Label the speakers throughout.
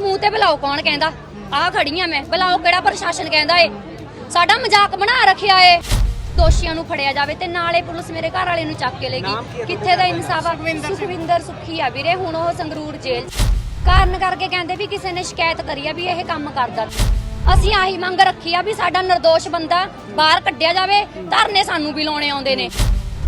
Speaker 1: ਮੂੰਹ ਤੇ ਬੁਲਾਓ ਕੌਣ ਕਹਿੰਦਾ? ਆ ਖੜੀਆਂ ਮੈਂ। ਬੁਲਾਓ ਕਿਹੜਾ ਪ੍ਰਸ਼ਾਸਨ ਕਹਿੰਦਾ ਏ? ਸਾਡਾ ਮਜ਼ਾਕ ਬਣਾ ਰੱਖਿਆ ਏ। ਦੋਸ਼ੀਆਂ ਨੂੰ ਫੜਿਆ ਜਾਵੇ ਤੇ ਨਾਲੇ ਪੁਲਿਸ ਮੇਰੇ ਘਰ ਵਾਲੇ ਨੂੰ ਚੱਕ ਕੇ ਲੈ ਗਈ। ਕਿੱਥੇ ਦਾ ਇਨਸਾਫ ਆ? ਸੁਖਵਿੰਦਰ ਸੁੱਖੀ ਆ ਵੀਰੇ ਹੁਣ ਉਹ ਸੰਗਰੂਰ ਜੇਲ੍ਹ। 'ਚ। ਕਾਰਨ ਕਰਕੇ ਕਹਿੰਦੇ ਵੀ ਕਿਸੇ ਨੇ ਸ਼ਿਕਾਇਤ ਕਰੀ ਆ ਵੀ ਇਹ ਕੰਮ ਕਰਦਾ। ਅਸੀਂ ਆਹੀ ਮੰਗ ਰੱਖੀ ਆ ਵੀ ਸਾਡਾ નિર્ਦੋਸ਼ ਬੰਦਾ ਬਾਹਰ ਕੱਢਿਆ ਜਾਵੇ ਧਰਨੇ ਸਾਨੂੰ ਵੀ ਲਾਉਣੇ ਆਉਂਦੇ ਨੇ।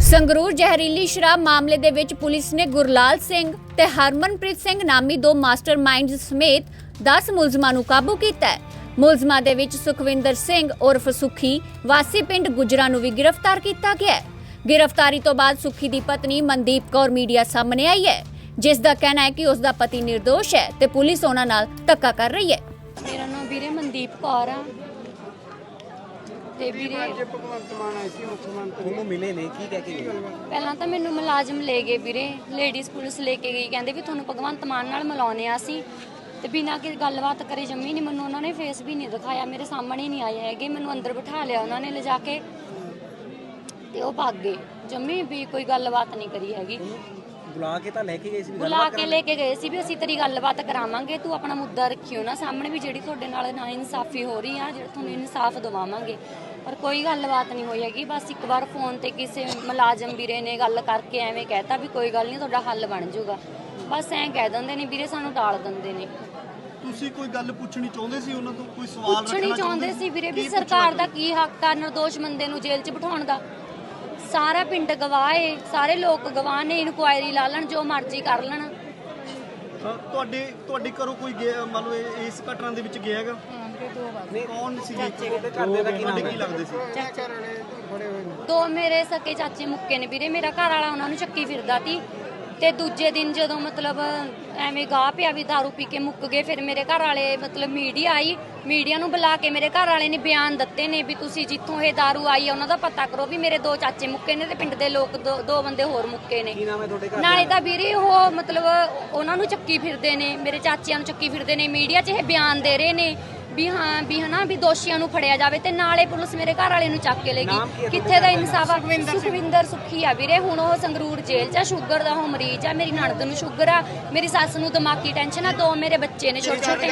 Speaker 2: ਸੰਗਰੂਰ ਜ਼ਹਿਰੀਲੀ ਸ਼ਰਾਬ ਮਾਮਲੇ ਦੇ ਵਿੱਚ ਪੁਲਿਸ ਨੇ ਗੁਰਲਾਲ ਸਿੰਘ ਤੇ ਹਰਮਨਪ੍ਰੀਤ ਸਿੰਘ ਨਾਮੀ ਦੋ ਮਾਸਟਰਮਾਈਂਡਸ ਸਮੇਤ 10 ਮੁਲਜ਼ਮਾਂ ਨੂੰ ਕਾਬੂ ਕੀਤਾ ਹੈ। ਮੁਲਜ਼ਮਾਂ ਦੇ ਵਿੱਚ ਸੁਖਵਿੰਦਰ ਸਿੰਘ ਉਰਫ ਸੁਖੀ, ਵਾਸੀ ਪਿੰਡ ਗੁਜਰਾ ਨੂੰ ਵੀ ਗ੍ਰਿਫਤਾਰ ਕੀਤਾ ਗਿਆ ਹੈ। ਗ੍ਰਿਫਤਾਰੀ ਤੋਂ ਬਾਅਦ ਸੁਖੀ ਦੀ ਪਤਨੀ ਮਨਦੀਪ ਕੌਰ ਮੀਡੀਆ ਸਾਹਮਣੇ ਆਈ ਹੈ, ਜਿਸ ਦਾ ਕਹਿਣਾ ਹੈ ਕਿ ਉਸ ਦਾ ਪਤੀ નિર્ਦੋਸ਼ ਹੈ ਤੇ ਪੁਲਿਸ ਉਹਨਾਂ ਨਾਲ ਧੱਕਾ ਕਰ ਰਹੀ ਹੈ।
Speaker 1: ਮੇਰਾ ਨਾਮ ਵੀਰੇ ਮਨਦੀਪ ਕੌਰ ਆ। ਤੇ ਵੀਰੇ
Speaker 3: ਭਗਵੰਤ ਮਾਨ ਆਏ ਸੀ ਮੁੱਖ ਮੰਤਰੀ
Speaker 4: ਉਹਨੂੰ ਮਿਲੇ ਨੇ ਕੀ ਕਹਿ ਕੇ ਗਏ?
Speaker 1: ਪਹਿਲਾਂ ਤਾਂ ਮੈਨੂੰ ਮੁਲਾਜ਼ਮ ਲੈ ਗਏ ਵੀਰੇ ਲੇਡੀਜ਼ ਪੁਲਿਸ ਲੈ ਕੇ ਗਈ ਕਹਿੰਦੇ ਵੀ ਤੁਹਾਨੂੰ ਭਗਵੰਤ ਮਾਨ ਨਾਲ ਮਿਲਾਉਣੇ ਆ ਅਸੀਂ। ਤੇ ਬਿਨਾਂ ਕਿ ਗੱਲਬਾਤ ਕਰੇ ਜੰਮੀ ਨਹੀਂ ਮੈਨੂੰ ਉਹਨਾਂ ਨੇ ਫੇਸ ਵੀ ਨਹੀਂ ਦਿਖਾਇਆ ਮੇਰੇ ਸਾਹਮਣੇ ਨਹੀਂ ਆਏ ਹੈਗੇ ਮੈਨੂੰ ਅੰਦਰ ਬਿਠਾ ਲਿਆ ਉਹਨਾਂ ਨੇ ਲਿਜਾ ਕੇ। ਤੇ ਉਹ ਭੱਗ ਗਏ। ਜੰਮੀ ਵੀ ਕੋਈ ਗੱਲਬਾਤ ਨਹੀਂ ਕਰੀ ਹੈਗੀ।
Speaker 4: ਬੁਲਾ ਕੇ ਤਾਂ ਲੈ ਕੇ ਗਏ ਸੀ ਵੀ
Speaker 1: ਬੁਲਾ ਕੇ ਲੈ ਕੇ ਗਏ ਸੀ ਵੀ ਅਸੀਂ ਤੇਰੀ ਗੱਲਬਾਤ ਕਰਾਵਾਂਗੇ ਤੂੰ ਆਪਣਾ ਮੁੱਦਾ ਰੱਖਿਓ ਨਾ। ਸਾਹਮਣੇ ਵੀ ਜਿਹੜੀ ਤੁਹਾਡੇ ਨਾਲ ਨਾ ਇਨਸਾਫੀ ਹੋ ਰਹੀ ਆ ਜਿਹੜਾ ਤੁਹਾਨੂੰ ਇਨਸਾਫ ਦਿਵਾਵਾਂਗੇ। ਪਰ ਕੋਈ ਗੱਲਬਾਤ ਨਹੀਂ ਹੋਈ ਹੈਗੀ ਬਸ ਇੱਕ ਵਾਰ ਫੋਨ ਤੇ ਕਿਸੇ ਮੁਲਾਜ਼ਮ ਵੀਰੇ ਨੇ ਗੱਲ ਕਰਕੇ ਐਵੇਂ ਕਹਿਤਾ ਵੀ ਕੋਈ ਗੱਲ ਨਹੀਂ ਤੁਹਾਡਾ ਹੱਲ ਬਣ ਜਾਊਗਾ। ਬਸ ਐਂ ਕਹਿ ਦਿੰਦੇ ਨੇ ਵੀਰੇ ਸਾਨੂੰ ਟਾਲ ਦਿੰਦੇ ਨੇ।
Speaker 3: ਤੁਸੀਂ ਕੋਈ ਗੱਲ ਪੁੱਛਣੀ ਚਾਹੁੰਦੇ ਸੀ ਉਹਨਾਂ ਤੋਂ? ਕੋਈ ਸਵਾਲ
Speaker 1: ਪੁੱਛਣੀ ਚਾਹੁੰਦੇ ਸੀ ਵੀਰੇ ਵੀ ਸਰਕਾਰ ਦਾ ਕੀ ਹੱਕ ਆ ਨਿਰਦੋਸ਼ ਬੰਦੇ ਨੂੰ ਜੇਲ੍ਹ 'ਚ ਬਿਠਾਉਣ ਦਾ? ਸਾਰਾ ਪਿੰਡ ਗਵਾਹ ਏ ਸਾਰੇ ਲੋਕ ਗਵਾਹ ਨੇ ਇਨਕੁਆਇਰੀ ਲਾ ਲੈਣ ਜੋ ਮਰਜ਼ੀ ਕਰ ਲੈਣ।
Speaker 3: ਹਾਂ, ਤੁਹਾਡੇ ਤੁਹਾਡੇ ਘਰੋਂ ਕੋਈ ਗਿਆ ਮੰਨ ਲਓ ਇਹ- ਇਸ ਘਟਨਾ ਦੇ ਵਿੱਚ ਗਿਆ ਹੈਗਾ? ਕੌਣ ਸੀ
Speaker 4: ਤੁਹਾਡੇ ਘਰ ਦੇ ਦਾ ਕੀ ਨਾਮ
Speaker 3: ਤੁਹਾਡੇ ਕੀ ਲੱਗਦੇ ਸੀ?
Speaker 1: ਦੋ ਮੇਰੇ ਸਕੇ ਚਾਚੇ ਮੁੱਕੇ ਨੇ ਵੀਰੇ ਮੇਰਾ ਘਰ ਵਾਲਾ ਉਹਨਾਂ ਨੂੰ ਚੱਕੀ ਫਿਰਦਾ ਸੀ। ਤੇ ਦੂਜੇ ਦਿਨ ਜਦੋਂ ਮਤਲਬ ਐਵੇਂ ਗਾਹ ਪਿਆ ਵੀ दारू ਪੀ ਕੇ ਮੁੱਕ ਗਏ ਫਿਰ ਮੇਰੇ ਘਰ ਵਾਲੇ ਮਤਲਬ ਮੀਡੀਆ ਆਈ ਮੀਡੀਆ ਨੂੰ ਬੁਲਾ ਕੇ ਮੇਰੇ ਘਰ ਵਾਲੇ ਨੇ ਬਿਆਨ ਦਿੱਤੇ ਨੇ ਵੀ ਤੁਸੀਂ ਜਿੱਥੋਂ ਇਹ दारू ਆਈ ਆ ਉਹਨਾਂ ਦਾ ਪਤਾ ਕਰੋ ਵੀ ਮੇਰੇ ਦੋ ਚਾਚੇ ਮੁੱਕੇ ਨੇ ਤੇ ਪਿੰਡ ਦੇ ਲੋਕ ਦੋ ਦੋ ਬੰਦੇ ਹੋਰ ਮੁੱਕੇ ਨੇ
Speaker 4: ਕੀ ਨਾਮ ਹੈ ਤੁਹਾਡੇ ਘਰ
Speaker 1: ਨਾਲੇ ਤਾਂ ਵੀਰੇ ਉਹ ਮਤਲਬ ਉਹਨਾਂ ਨੂੰ ਚੱਕੀ ਫਿਰਦੇ ਨੇ ਮੇਰੇ ਚਾਚਿਆਂ ਨੂੰ ਚੱਕੀ ਫਿਰਦੇ ਨੇ ਮੀਡੀਆ 'ਚ ਇਹ ਬਿਆਨ ਦੇ ਰਹੇ ਨੇ ਵੀ ਹਾਂ ਵੀ ਹਨਾ ਵੀ ਦੋਸ਼ੀਆਂ ਨੂੰ ਫੜਿਆ ਜਾਵੇ ਤੇ ਨਾਲੇ ਪੁਲਿਸ ਮੇਰੇ ਘਰ ਵਾਲੇ ਨੂੰ ਚੱਕ ਕੇ ਲੈ ਗਈ। ਕਿੱਥੇ ਦਾ ਇਨਸਾਫ ਆ? ਸੁਖਵਿੰਦਰ ਸੁੱਖੀ ਆ ਵੀਰੇ ਹੁਣ ਉਹ ਸੰਗਰੂਰ ਜੇਲ੍ਹ 'ਚ ਆ ਸ਼ੂਗਰ ਦਾ ਉਹ ਮਰੀਜ਼ ਆ ਮੇਰੀ ਨਣਦ ਨੂੰ ਸ਼ੂਗਰ ਆ ਮੇਰੀ ਸੱਸ ਨੂੰ ਦਿਮਾਗੀ ਟੈਨਸ਼ਨ ਆ ਦੋ ਮੇਰੇ ਬੱਚੇ ਨੇ ਛੋਟੇ ਛੋਟੇ।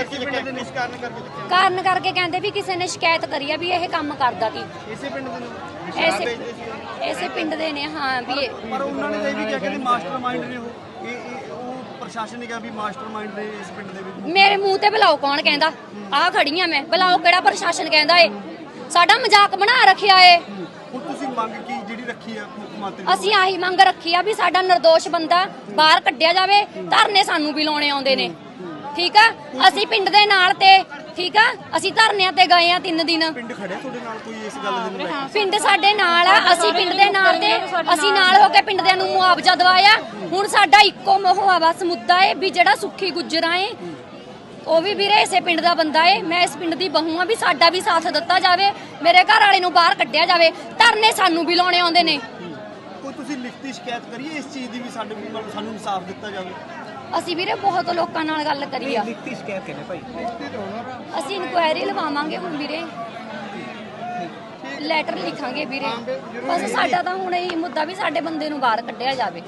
Speaker 1: ਕਾਰਨ ਕਰਕੇ ਕਹਿੰਦੇ ਵੀ ਕਿਸੇ ਨੇ ਸ਼ਿਕਾਇਤ ਕਰੀ ਆ ਵੀ ਇਹ ਕੰਮ ਕਰਦਾ ਸੀ
Speaker 3: ਇਸੇ ਪਿੰਡ ਦੇ ਨੂੰ?
Speaker 1: ਐਸੇ ਐਸੇ ਪਿੰਡ ਦੇ ਨੇ ਹਾਂ ਵੀ ਇਹ
Speaker 3: ਪਰ ਉਹਨਾਂ ਨੇ ਤਾਂ ਇਹ ਵੀ ਕਿਹਾ ਕਿ ਮਾਸਟਰਮਾਈਂਡ ਨੇ ਉਹ। ਉਹ ਪ੍ਰਸ਼ਾਸਨ ਨੇ ਕਿਹਾ ਵੀ ਮਾਸਟਰਮਾਈਂਡ ਨੇ ਇਸ ਪਿੰਡ ਦੇ ਵਿੱਚ
Speaker 1: ਮੇਰੇ ਮੂੰਹ ਤੇ ਬੁਲਾਓ ਕੌਣ ਕਹਿੰਦਾ? ਆ ਖੜੀਆਂ ਮੈਂ। ਬੁਲਾਓ ਕਿਹੜਾ ਪ੍ਰਸ਼ਾਸਨ ਕਹਿੰਦਾ ਏ? ਸਾਡਾ ਮਜ਼ਾਕ ਬਣਾ ਰੱਖਿਆ ਏ।
Speaker 3: ਹੁਣ ਤੁਸੀਂ ਮੰਗ ਕੀ ਜਿਹੜੀ ਰੱਖੀ ਆ ਮੁੱਖ ਮੰਤਰੀ?
Speaker 1: ਅਸੀਂ ਆਹੀ ਮੰਗ ਰੱਖੀ ਆ ਵੀ ਸਾਡਾ નિર્ਦੋਸ਼ ਬੰਦਾ ਬਾਹਰ ਕੱਢਿਆ ਜਾਵੇ। ਧਰਨੇ ਸਾਨੂੰ ਵੀ ਲਾਉਣੇ ਆਉਂਦੇ ਨੇ। ਠੀਕ ਆ? ਅਸੀਂ ਪਿੰਡ ਦੇ ਨਾਲ ਤੇ ਠੀਕ ਆ? ਅਸੀਂ ਧਰਨਿਆਂ ਤੇ ਗਏ ਆ ਤਿੰਨ ਦਿਨ।
Speaker 3: ਪਿੰਡ ਖੜਿਆ ਤੁਹਾਡੇ ਨਾਲ ਕੋਈ ਇਸ ਗੱਲ ਦੇ ਨੂੰ ਲੈ ਕੇ?
Speaker 1: ਪਿੰਡ ਸਾਡੇ ਨਾਲ ਆ ਅਸੀਂ ਪਿੰਡ ਦੇ ਨਾਲ ਤੇ ਅਸੀਂ ਨਾਲ। ਹੋ ਕੇ ਪਿੰਡ ਦਿਆਂ ਨੂੰ ਮੁਆਵਜ਼ਾ ਦਵਾਇਆ। ਹੁਣ ਸਾਡਾ ਇੱਕੋ ਮੋਹ ਆ ਬਸ ਮੁੱਦਾ ਏ ਵੀ ਜਿਹੜਾ ਸੁੱਖੀ ਗੁੱਜਰਾਂ ਏ ਉਹ ਵੀ ਵੀਰੇ ਇਸੇ ਪਿੰਡ ਦਾ ਬੰਦਾ ਏ। ਮੈਂ ਇਸ ਪਿੰਡ ਦੀ ਬਹੂ ਆ ਵੀ ਸਾਡਾ ਵੀ ਸਾਥ ਦਿੱਤਾ ਜਾਵੇ ਮੇਰੇ ਘਰ ਵਾਲੇ ਨੂੰ ਬਾਹਰ ਕੱਢਿਆ ਜਾਵੇ। ਧਰਨੇ ਸਾਨੂੰ ਵੀ ਲਾਉਣੇ ਆਉਂਦੇ ਨੇ।
Speaker 3: ਕੋਈ ਤੁਸੀਂ ਲਿਖਤੀ ਸ਼ਿਕਾਇਤ ਕਰੀਏ ਇਸ ਚੀਜ਼ ਦੀ ਵੀ ਸਾਡੇ ਮਤਲਬ ਸਾਨੂੰ ਇਨਸਾਫ ਦਿੱਤਾ ਜਾਵੇ?
Speaker 1: ਅਸੀਂ ਵੀਰੇ ਬਹੁਤ ਲੋਕਾਂ ਨਾਲ ਗੱਲ ਕਰੀ ਆ।
Speaker 4: ਲਿਖਤੀ ਸ਼ਿਕਾਇਤ ਕਹਿੰਦੇ ਭਾਈ।
Speaker 1: ਅਸੀਂ ਇਨਕੁਆਇਰੀ ਲਵਾਵਾਂਗੇ ਹੁਣ ਵੀਰੇ। ਲੈਟਰ ਲਿਖਾਂਗੇ ਵੀਰੇ। ਬਸ ਸਾਡਾ ਤਾਂ ਹੁਣ ਇਹ ਮੁੱਦਾ ਵੀ ਸਾਡੇ ਬੰਦੇ ਨੂੰ ਬਾਹਰ ਕੱਢਿਆ ਜਾਵੇ।